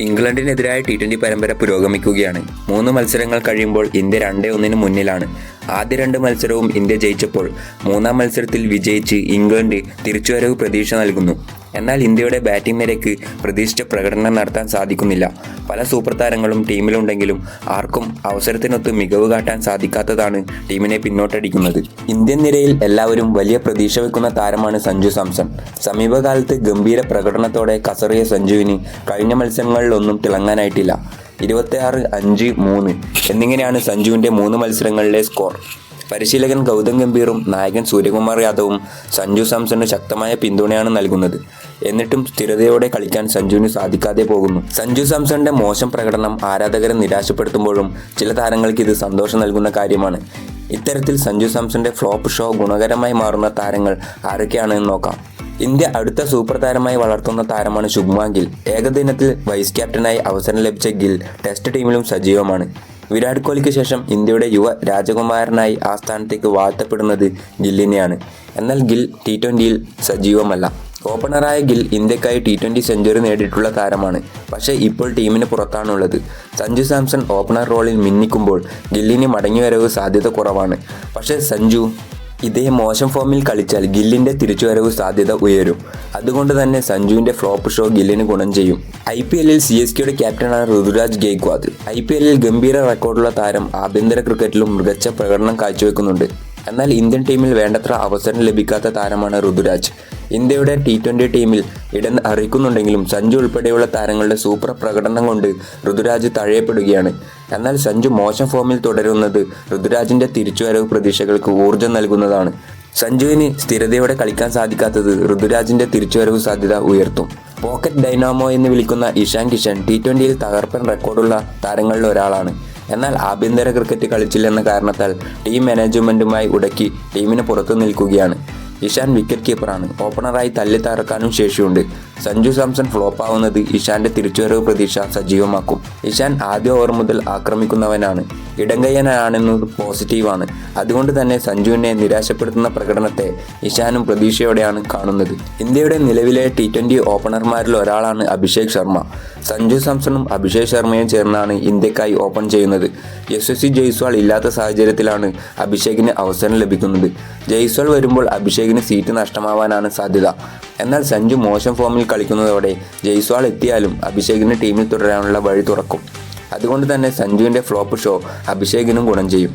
ഇംഗ്ലണ്ടിനെതിരായ T twenty പരമ്പര പുരോഗമിക്കുകയാണ്. മൂന്ന് മത്സരങ്ങൾ കഴിയുമ്പോൾ ഇന്ത്യ രണ്ടേ ഒന്നിന് മുന്നിലാണ്. ആദ്യ രണ്ട് മത്സരവും ഇന്ത്യ ജയിച്ചപ്പോൾ മൂന്നാം മത്സരത്തിൽ വിജയിച്ച് ഇംഗ്ലണ്ട് തിരിച്ചുവരവ് പ്രതീക്ഷ നൽകുന്നു. എന്നാൽ ഇന്ത്യയുടെ ബാറ്റിംഗ് നിരക്ക് പ്രതീക്ഷിച്ച പ്രകടനം നടത്താൻ സാധിക്കുന്നില്ല. പല സൂപ്പർ താരങ്ങളും ടീമിലുണ്ടെങ്കിലും ആർക്കും അവസരത്തിനൊത്ത് മികവ് കാട്ടാൻ സാധിക്കാത്തതാണ് ടീമിനെ പിന്നോട്ടടിക്കുന്നത്. ഇന്ത്യൻ നിരയിൽ എല്ലാവരും വലിയ പ്രതീക്ഷ വെക്കുന്ന താരമാണ് സഞ്ജു സാംസൺ. സമീപകാലത്ത് ഗംഭീര പ്രകടനത്തോടെ കസറിയ സഞ്ജുവിന് കഴിഞ്ഞ മത്സരങ്ങളിലൊന്നും തിളങ്ങാനായിട്ടില്ല. ഇരുപത്തിയാറ് അഞ്ച് മൂന്ന് എന്നിങ്ങനെയാണ് സഞ്ജുവിന്റെ മൂന്ന് മത്സരങ്ങളിലെ സ്കോർ. പരിശീലകൻ ഗൗതം ഗംഭീറും നായകൻ സൂര്യകുമാർ യാദവും സഞ്ജു സാംസണ് ശക്തമായ പിന്തുണയാണ് നൽകുന്നത്. എന്നിട്ടും സ്ഥിരതയോടെ കളിക്കാൻ സഞ്ജുവിന് സാധിക്കാതെ പോകുന്നു. സഞ്ജു സാംസണിന്റെ മോശം പ്രകടനം ആരാധകരെ നിരാശപ്പെടുത്തുമ്പോഴും ചില താരങ്ങൾക്ക് ഇത് സന്തോഷം നൽകുന്ന കാര്യമാണ്. ഇത്തരത്തിൽ സഞ്ജു സാംസന്റെ ഫ്ലോപ്പ് ഷോ ഗുണകരമായി മാറുന്ന താരങ്ങൾ ആരൊക്കെയാണെന്ന് നോക്കാം. ഇന്ത്യ അടുത്ത സൂപ്പർ താരമായി വളർത്തുന്ന താരമാണ് ശുഭ്മാൻ ഗിൽ ഏകദിനത്തിൽ വൈസ് ക്യാപ്റ്റനായി അവസരം ലഭിച്ച ഗിൽ ടെസ്റ്റ് ടീമിലും സജീവമാണ്. വിരാട് കോഹ്ലിക്ക് ശേഷം ഇന്ത്യയുടെ യുവ രാജകുമാരനായി ആ സ്ഥാനത്തേക്ക് വാഴ്ത്തപ്പെടുന്നത് ഗില്ലിനെയാണ്. എന്നാൽ ഗിൽ ടി ട്വന്റിയിൽ സജീവമല്ല. ഓപ്പണറായ ഗിൽ ഇന്ത്യക്കായി ടി ട്വന്റി സെഞ്ചുറി നേടിയിട്ടുള്ള താരമാണ്. പക്ഷേ ഇപ്പോൾ ടീമിന് പുറത്താണുള്ളത്. സഞ്ജു സാംസൺ ഓപ്പണർ റോളിൽ മിന്നിക്കുമ്പോൾ ഗില്ലിന് മടങ്ങിവരവ് സാധ്യത കുറവാണ്. പക്ഷേ സഞ്ജു ഇതേ മോശം ഫോമിൽ കളിച്ചാൽ ഗില്ലിന്റെ തിരിച്ചുവരവ് സാധ്യത ഉയരും. അതുകൊണ്ട് തന്നെ സഞ്ജുവിന്റെ ഫ്ലോപ്പ് ഷോ ഗില്ലിന് ഗുണം ചെയ്യും. ഐ പി എല്ലിൽ സി എസ് കെയുടെ ക്യാപ്റ്റനാണ് ഋതുരാജ് ഗെയ്ക്വാദ്. ഐ പി എല്ലിൽ ഗംഭീര റെക്കോർഡുള്ള താരം ആഭ്യന്തര ക്രിക്കറ്റിലും മികച്ച പ്രകടനം കാഴ്ചവെക്കുന്നുണ്ട്. എന്നാൽ ഇന്ത്യൻ ടീമിൽ വേണ്ടത്ര അവസരം ലഭിക്കാത്ത താരമാണ് ഋതുരാജ്. ഇന്ത്യയുടെ ടി ട്വന്റി ടീമിൽ ഇടം അറിയിക്കുന്നുണ്ടെങ്കിലും സഞ്ജു ഉൾപ്പെടെയുള്ള താരങ്ങളുടെ സൂപ്പർ പ്രകടനം കൊണ്ട് ഋതുരാജ് തഴയപ്പെടുകയാണ്. എന്നാൽ സഞ്ജു മോശം ഫോമിൽ തുടരുന്നത് ഋതുരാജിന്റെ തിരിച്ചുവരവ് പ്രതീക്ഷകൾക്ക് ഊർജം നൽകുന്നതാണ്. സഞ്ജുവിന് സ്ഥിരതയോടെ കളിക്കാൻ സാധിക്കാത്തത് ഋതുരാജിന്റെ തിരിച്ചുവരവ് സാധ്യത ഉയർത്തും. പോക്കറ്റ് ഡൈനാമോ എന്ന് വിളിക്കുന്ന ഇഷാൻ കിഷൻ ടി ട്വന്റിയിൽ തകർപ്പൻ റെക്കോർഡുള്ള താരങ്ങളിൽ ഒരാളാണ്. എന്നാൽ ആഭ്യന്തര ക്രിക്കറ്റ് കളിച്ചില്ലെന്ന കാരണത്താൽ ടീം മാനേജ്മെന്റുമായി ഉടക്കി ടീമിന് പുറത്തു നിൽക്കുകയാണ്. ഇഷാൻ വിക്കറ്റ് കീപ്പറാണ് ഓപ്പണറായി തല്ലി തകർക്കാനും ശേഷിയുണ്ട്. സഞ്ജു സാംസൺ ഫ്ലോപ്പ് ആവുന്നത് ഇഷാന്റെ തിരിച്ചുവരവ് പ്രതീക്ഷ സജീവമാക്കും. ഇഷാൻ ആദ്യ ഓവർ മുതൽ ആക്രമിക്കുന്നവനാണ്. ഇടങ്കയ്യനാണെന്നത് പോസിറ്റീവാണ്. അതുകൊണ്ട് തന്നെ സഞ്ജുവിനെ നിരാശപ്പെടുത്തുന്ന പ്രകടനത്തെ ഇഷാനും പ്രതീക്ഷയോടെയാണ് കാണുന്നത്. ഇന്ത്യയുടെ നിലവിലെ ടി ട്വന്റി ഓപ്പണർമാരിൽ ഒരാളാണ് അഭിഷേക് ശർമ്മ. സഞ്ജു സാംസണും അഭിഷേക് ശർമ്മയും ചേർന്നാണ് ഇന്ത്യക്കായി ഓപ്പൺ ചെയ്യുന്നത്. യശസ്വി ജയ്സ്വാൾ ഇല്ലാത്ത സാഹചര്യത്തിലാണ് അഭിഷേകിന് അവസരം ലഭിക്കുന്നത്. ജയ്സ്വാൾ വരുമ്പോൾ അഭിഷേകിന് സീറ്റ് നഷ്ടമാവാനാണ് സാധ്യത. എന്നാൽ സഞ്ജു മോശം ഫോമിൽ കളിക്കുന്നതോടെ ജയ്സ്വാൾ എത്തിയാലും അഭിഷേകിന് ടീമിൽ തുടരാനുള്ള വഴി തുറക്കും. അതുകൊണ്ട് തന്നെ സഞ്ജുവിന്റെ ഫ്ലോപ്പ് ഷോ അഭിഷേകിനും ഗുണം ചെയ്യും.